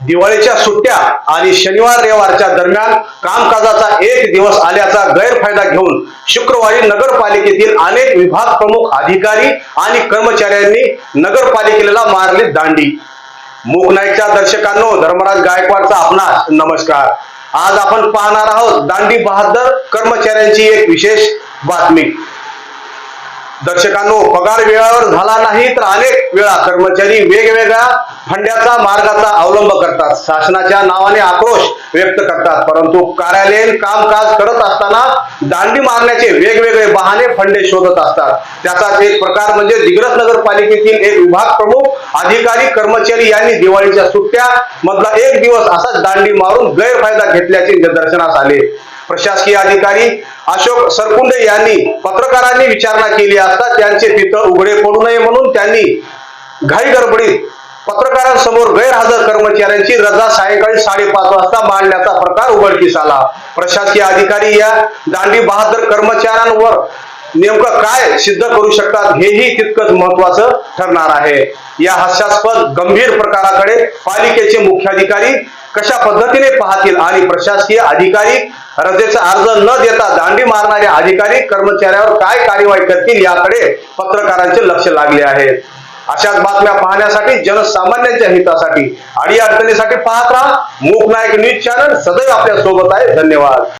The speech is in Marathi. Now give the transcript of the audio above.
दिवाळीच्या सुट्ट्या आणि शनिवार रविवारच्या दरम्यान कामकाजाचा एक दिवस आल्याचा गैरफायदा घेऊन शुक्रवारी नगरपालिकेतील अनेक विभाग प्रमुख अधिकारी आणि कर्मचाऱ्यांनी नगरपालिकेला मारली दांडी. मूक नाईकच्या दर्शकांनो धर्मराज गायकवाडचा आपणास नमस्कार. आज आपण पाहणार आहोत दांडी बहादर कर्मचाऱ्यांची एक विशेष बातमी. दर्शकांनो पगार वेळावर झाला नाही तर अनेक वेळा कर्मचारी वेगवेगळ्या फंड्याचा मार्गाचा अवलंब करतात. शासनाच्या नावाने आक्रोश व्यक्त करतात. परंतु कार्यालयीन कामकाज करत असताना दांडी मारण्याचे वेगवेगळे बहाणे फंडे शोधत असतात. त्याचाच एक प्रकार म्हणजे दिग्रस नगरपालिकेतील एक विभाग प्रमुख अधिकारी कर्मचारी यांनी दिवाळीच्या सुट्ट्या मधला एक दिवस असाच दांडी मारून गैरफायदा घेतल्याचे निदर्शनास आले. प्रशासकीय अधिकारी अशोक सरकुंडे यांनी पत्रकारांनी विचारणा केली असता त्यांचे पितळ उघडे पडू नये म्हणून त्यांनी घाई गडबडीत पत्रकारांसमोर गैरहजर कर्मचाऱ्यांची रजा सायंकाळी साडेपाच वाजता मांडण्याचा प्रकार उघडकीस आला. प्रशासकीय अधिकारी या दांडी बहादर कर्मचाऱ्यांवर नेमकं काय सिद्ध करू शकतात हेही तितकंच महत्वाचं ठरणार आहे. या हास्यास्पद गंभीर प्रकाराकडे पालिकेचे मुख्याधिकारी कशा पद्धतीने पाहतील आणि प्रशासकीय अधिकारी रजेचा अर्ज न देता दांडी मारणारे अधिकारी कर्मचाऱ्यावर काय कार्यवाही करतील याकडे पत्रकारांचे लक्ष लागले आहे. अशाच बातम्या पाहण्यासाठी जनसामान्यांच्या हितासाठी आणि अडचणीसाठी पाहत राहा. मूक नायक न्यूज चॅनल सदैव आपल्यासोबत आहे. धन्यवाद.